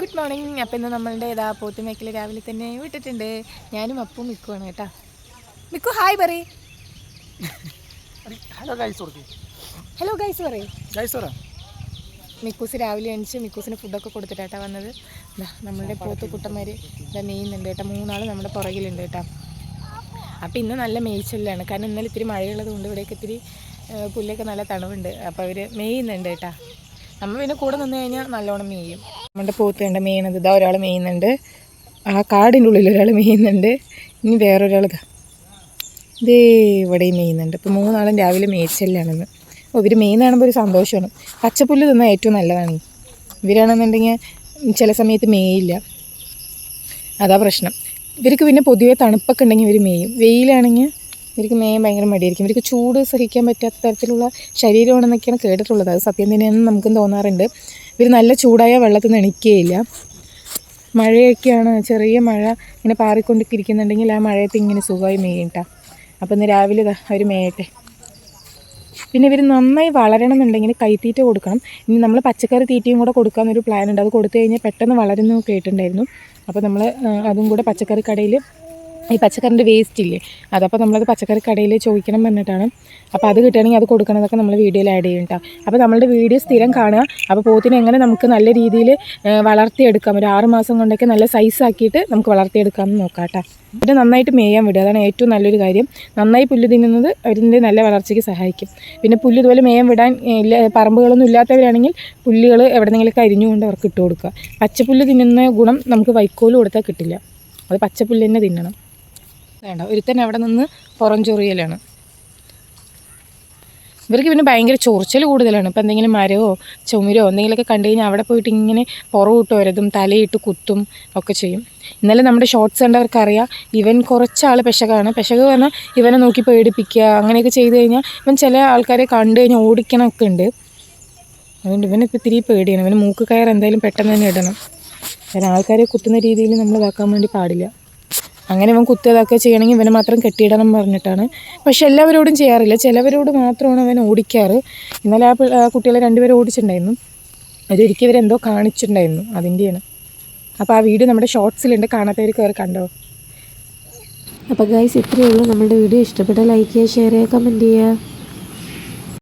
Good morning. അപ്പം ഇന്ന് നമ്മളുടെ ഇതാ പോത്തുമേക്കൽ രാവിലെ തന്നെ വിട്ടിട്ടുണ്ട്. ഞാനും അപ്പും മിക്കുവാണ് കേട്ടോ. മിക്കു ഹായ് പറയ്. ഹലോ ഗൈസ് ഹലോ ഗൈസ് പറയ്. ഗൈസ് പറ. മിക്കൂസ് രാവിലെ എണിച്ച് മിക്കൂസിന് ഫുഡൊക്കെ കൊടുത്തിട്ടാ വന്നത്. നമ്മളുടെ പോത്ത് കുട്ടന്മാർ ഇതാ നെയ്യുന്നുണ്ട് കേട്ടോ. മൂന്നാൾ നമ്മുടെ പുറകിലുണ്ട് കേട്ടോ. അപ്പോൾ ഇന്ന് നല്ല മേய்ച്ചലാണ് കാരണം ഇന്നലെ ഇത്തിരി മഴയുള്ളത് കൊണ്ട് ഇവിടെയൊക്കെ ഇത്തിരി പുല്ലൊക്കെ നല്ല തണുവുണ്ട്. അപ്പോൾ അവർ മേയുന്നുണ്ട് കേട്ടോ. നമ്മൾ പിന്നെ കൂടെ നിന്ന് കഴിഞ്ഞാൽ നല്ലോണം മേയും. നമ്മുടെ പൂത്തുണ്ട് മെയ്യുന്നത് ഇതാ ഒരാൾ മേയുന്നുണ്ട്. ആ കാടിന്റെ ഉള്ളിൽ ഒരാൾ മേയുന്നുണ്ട്. ഇനി വേറൊരാൾ ഇതാ. ഇവിടെയും മേയുന്നുണ്ട്. ഇപ്പോൾ മൂന്നാളും രാവിലെ മേച്ചല്ലാണെന്ന് ഓ ഇവർ മെയിൻ കാണുമ്പോൾ ഒരു സന്തോഷമാണ്. പച്ചപ്പുല്ല് തിന്നാൽ ഏറ്റവും നല്ലതാണ്. ഇവരാണെന്നുണ്ടെങ്കിൽ ചില സമയത്ത് മേയില്ല. അതാ പ്രശ്നം. ഇവർക്ക് പിന്നെ പൊതുവേ തണുപ്പൊക്കെ ഉണ്ടെങ്കിൽ ഇവർ മേയും. വെയിലാണെങ്കിൽ ഇവർക്ക് മേയാൻ ഭയങ്കര മടിയായിരിക്കും. ഇവർക്ക് ചൂട് സഹിക്കാൻ പറ്റാത്ത തരത്തിലുള്ള ശരീരമാണെന്നൊക്കെയാണ് കേട്ടിട്ടുള്ളത്. അത് സത്യം തന്നെയാണെന്ന് നമുക്കും തോന്നാറുണ്ട്. ഇവർ നല്ല ചൂടായ വെള്ളത്തിൽ നിന്ന് എണിക്കുകയില്ല മഴയൊക്കെയാണ് ചെറിയ മഴ ഇങ്ങനെ പാറിക്കൊണ്ടൊക്കെ ഇരിക്കുന്നുണ്ടെങ്കിൽ ആ മഴയത്ത് ഇങ്ങനെ സുഖമായി മേയട്ടാ അപ്പോൾ ഇന്ന് രാവിലെ അവർ മേയട്ടെ. പിന്നെ ഇവർ നന്നായി വളരണമെന്നുണ്ടെങ്കിൽ കൈത്തീറ്റ കൊടുക്കണം. ഇനി നമ്മൾ പച്ചക്കറി തീറ്റയും കൂടെ കൊടുക്കാമെന്നൊരു പ്ലാൻ ഉണ്ട്. അത് കൊടുത്തു കഴിഞ്ഞാൽ പെട്ടെന്ന് വളരുന്നു കേട്ടിട്ടുണ്ടായിരുന്നു. അപ്പോൾ നമ്മൾ അതും കൂടെ പച്ചക്കറി കടയിൽ ഈ പച്ചക്കറിന്റെ വേസ്റ്റ് ഇല്ലേ? അതപ്പോൾ നമ്മളത് പച്ചക്കറി കടയിൽ ചോദിക്കണം എന്നിട്ടാണ് അപ്പോൾ അത് കിട്ടുകയാണെങ്കിൽ അത് കൊടുക്കണതൊക്കെ നമ്മൾ വീഡിയോയിൽ ആഡ് ചെയ്യും കേട്ടോ അപ്പോൾ നമ്മളുടെ വീഡിയോ സ്ഥിരം കാണുക. അപ്പോൾ പോത്തിനെ എങ്ങനെ നമുക്ക് നല്ല രീതിയിൽ വളർത്തിയെടുക്കാം? ഒരു ആറ് മാസം കൊണ്ടൊക്കെ നല്ല സൈസ് ആക്കിയിട്ട് നമുക്ക് വളർത്തിയെടുക്കാമെന്ന് നോക്കാം കേട്ടോ ഇത് നന്നായിട്ട് മേയാൻ വിടുക. അതാണ് ഏറ്റവും നല്ലൊരു കാര്യം. നന്നായി പുല്ല് തിന്നുന്നത് അവരിന്റെ നല്ല വളർച്ചയ്ക്ക് സഹായിക്കും. പിന്നെ പുല്ല് ഇതുപോലെ മേയാൻ വിടാൻ ഇല്ല പറമ്പുകളൊന്നും ഇല്ലാത്തവരാണെങ്കിൽ പുല്ലുകൾ എവിടെന്നെങ്കിലൊക്കെ അരിഞ്ഞുകൊണ്ട് അവർക്ക് ഇട്ട് കൊടുക്കുക. പച്ചപ്പുല്ല് തിന്നുന്ന ഗുണം നമുക്ക് വൈക്കോൽ കൊടുത്താൽ കിട്ടില്ല. അത് പച്ചപ്പുല്ല് തന്നെ തിന്നണം. വേണ്ട. ഒരുത്തൻ അവിടെ നിന്ന് പുറം ചൊറിയലാണ്. ഇവർക്ക് പിന്നെ ഭയങ്കര ചൊറിച്ചൽ കൂടുതലാണ്. ഇപ്പം എന്തെങ്കിലും മരമോ ചുമരോ എന്തെങ്കിലുമൊക്കെ കണ്ടു കഴിഞ്ഞാൽ അവിടെ പോയിട്ട് ഇങ്ങനെ പുറവിട്ട് വരതും തലയിട്ട് കുത്തും ഒക്കെ ചെയ്യും. ഇന്നലെ നമ്മുടെ ഷോർട്സ് കണ്ടവർക്കറിയാം ഇവൻ കുറച്ചാൾ പെശകാണ്. പെശക് പറഞ്ഞാൽ ഇവനെ നോക്കി പേടിപ്പിക്കുക അങ്ങനെയൊക്കെ ചെയ്ത് കഴിഞ്ഞാൽ ഇവൻ ചില ആൾക്കാരെ കണ്ടു കഴിഞ്ഞാൽ ഓടിക്കണമൊക്കെ ഉണ്ട്. അതുകൊണ്ട് ഇവനിപ്പോൾ ഇത്തിരി പേടിയാണ്. ഇവന് മൂക്ക് കയർ എന്തായാലും പെട്ടെന്ന് തന്നെ ഇടണം. കാരണം ആൾക്കാരെ കുത്തുന്ന രീതിയിൽ നമ്മൾ ഇതാക്കാൻ വേണ്ടി പാടില്ല. അങ്ങനെ ഇവൻ കുത്തിയതൊക്കെ ചെയ്യണമെങ്കിൽ ഇവനെ മാത്രം കെട്ടിയിടണം പറഞ്ഞിട്ടാണ്. പക്ഷെ എല്ലാവരോടും ചെയ്യാറില്ല. ചിലവരോട് മാത്രമാണ് അവൻ ഓടിക്കാറ്. ഇന്നലെ ആ കുട്ടികളെ രണ്ടുപേരും ഓടിച്ചിട്ടുണ്ടായിരുന്നു. അതൊരിക്കൽ ഇവരെന്തോ കാണിച്ചിട്ടുണ്ടായിരുന്നു. അതിന്റെയാണ്. അപ്പോൾ ആ വീഡിയോ നമ്മുടെ ഷോർട്സിലുണ്ട്. കാണാത്തവർ കയറി കണ്ടോ? അപ്പോൾ ഗൈസ് ഇത്രയേ ഉള്ളൂ. നമ്മുടെ വീഡിയോ ഇഷ്ടപ്പെട്ടാൽ ലൈക്ക് ചെയ്യുക ഷെയർ ചെയ്യുക കമന്റ് ചെയ്യുക.